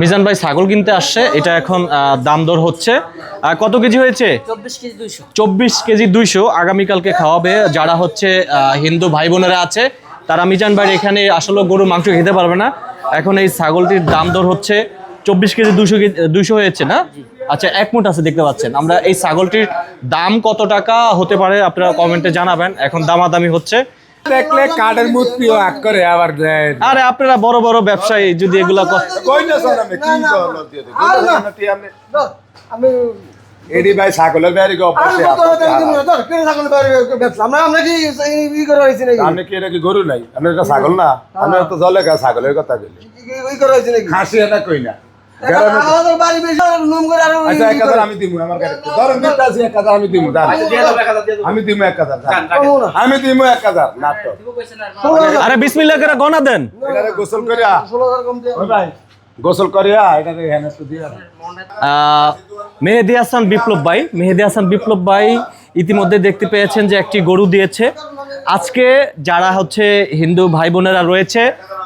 মিজান ভাই ছাগল কিনতে আসছে এটা এখন দাম দর হচ্ছে। কত কেজি হয়েছে? চব্বিশ কেজি দুইশো। আগামীকালকে খাওয়াবে যারা হচ্ছে হিন্দু ভাই বোনেরা আছে তারা মিজান ভাই এখানে আসলে গরু মাংস খেতে পারবে না। এখন এই ছাগলটির দাম দর হচ্ছে চব্বিশ কেজি দুশো দুইশো হয়েছে না? আচ্ছা এক মুঠ আছে দেখতে পাচ্ছেন। আমরা এই ছাগলটির দাম কত টাকা হতে পারে আপনারা কমেন্টে জানাবেন। এখন দামাদামি হচ্ছে। দেখলে কাঠের মুখ প্রিয় আগ করে আবার দেয়। আরে আপনারা বড় বড় ব্যবসায়ী যদি এগুলা কই না শোন আমি কি করল দিয়ে? আমি এডি ভাই ছাগলের বাইরে গো আর বসে কত হতে দিন না ধর কেন ছাগল বাইরে ব্যবসা আমরা আমরা কি ই করে হইছে নাকি? আপনি কি এটা কি গরু নাই? আপনি এটা ছাগল না। আমরা তো জলে গা ছাগলের কথা বলি ই করে হইছে নাকি? খাসি এটা কই না? আচ্ছা এক হাজার আমি দিমু আমার কাছে। ধরুন দিতে আছি এক হাজার আমি দিমু দাঁড়ান। আমি দিমু এক হাজার দাঁড়ান। আমি দিমু এক হাজার না তো। আরে বিসমিল্লাহ করে গনা দেন। গোসল করিয়া। ষোলো হাজার কম দিয়ে ওই ভাই। গোসল করিয়া এটারে তো দিয়া আহ, মেহেদি হাসান বিপ্লব ভাই মেহেদি হাসান বিপ্লব ভাই ইতিমধ্যে দেখতে পেয়েছেন যে একটি গরু দিয়েছে। আজকে যারা হচ্ছে হিন্দু ভাই বোনেরা রয়েছে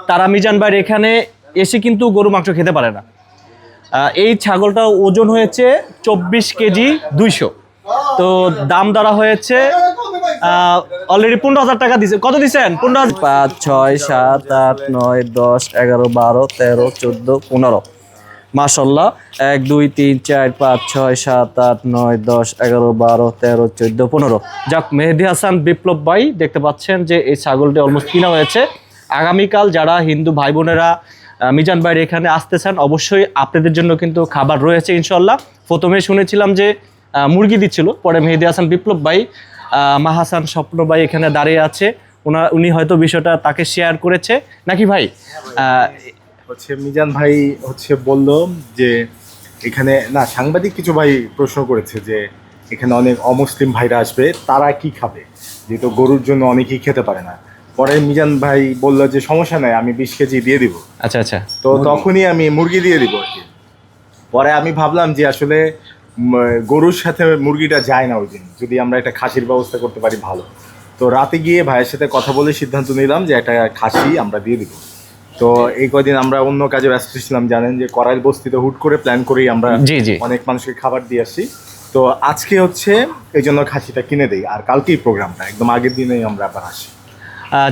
তারা মিজান ভাইয়ের এখানে এসে কিন্তু গরু মাংস খেতে পারে না। এই ছাগলটা ওজন হয়েছে চব্বিশ কেজি দুইশো। তো দাম ধরা হয়েছে অলরেডি পনেরো হাজার টাকা দিছে। কত দিছেন? পনেরো পাঁচ, ছয়, সাত, আট, নয়, দশ, এগারো, বারো, তেরো, চোদ্দ, পনেরো। মাশাল্লাহ এক, দুই, তিন, চার, পাঁচ, ছয়, সাত, আট, নয়, দশ, এগারো, বারো, তেরো, চোদ্দ, পনেরো। যাক, মেহেদি হাসান বিপ্লব ভাই দেখতে পাচ্ছেন যে এই ছাগলটি অলমোস্ট কিনা হয়েছে। আগামীকাল যারা হিন্দু ভাই বোনেরা মিজান ভাইয়ের এখানে আসতে চান অবশ্যই আপনাদের জন্য কিন্তু খাবার রয়েছে ইনশাল্লাহ প্রথমে শুনেছিলাম যে মুরগি দিচ্ছিল, পরে মেহেদি হাসান বিপ্লব ভাই মাহাসান স্বপ্ন ভাই এখানে দাঁড়িয়ে আছে। ওনার উনি হয়তো বিষয়টা তাকে শেয়ার করেছে। নাকি ভাই? হচ্ছে মিজান ভাই হচ্ছে বলল যে, এখানে, না, সাংবাদিক কিছু ভাই প্রশ্ন করেছে যে, এখানে অনেক অমুসলিম ভাইরা আসবে, তারা কি খাবে? যেহেতু গরুর জন্য অনেকেই খেতে পারে না। পরে মিজান ভাই বলল যে সমস্যা নাই আমি বিশ কেজি দিয়ে দিব। আচ্ছা আচ্ছা। তো তখনই আমি মুরগি দিয়ে দিব আর কি। পরে আমি ভাবলাম যে আসলে গরুর সাথে মুরগিটা যায় না ওই দিন যদি আমরা একটা খাসির ব্যবস্থা করতে পারি ভালো। তো রাতে গিয়ে ভাইয়ের সাথে কথা বলে সিদ্ধান্ত নিলাম যে একটা খাসি আমরা দিয়ে দিব। তো এই কদিন আমরা অন্য কাজে ব্যস্ত ছিলাম জানেন যে করাইল বস্তিতে হুট করে প্ল্যান করেই আমরা। অনেক মানুষকে খাবার দিয়ে আসি। তো আজকে হচ্ছে এই জন্য খাসিটা কিনে দেই আর কালকেই প্রোগ্রামটা একদম আগের দিনেই আমরা আবার আসি।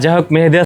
যাই হোক মেহেদি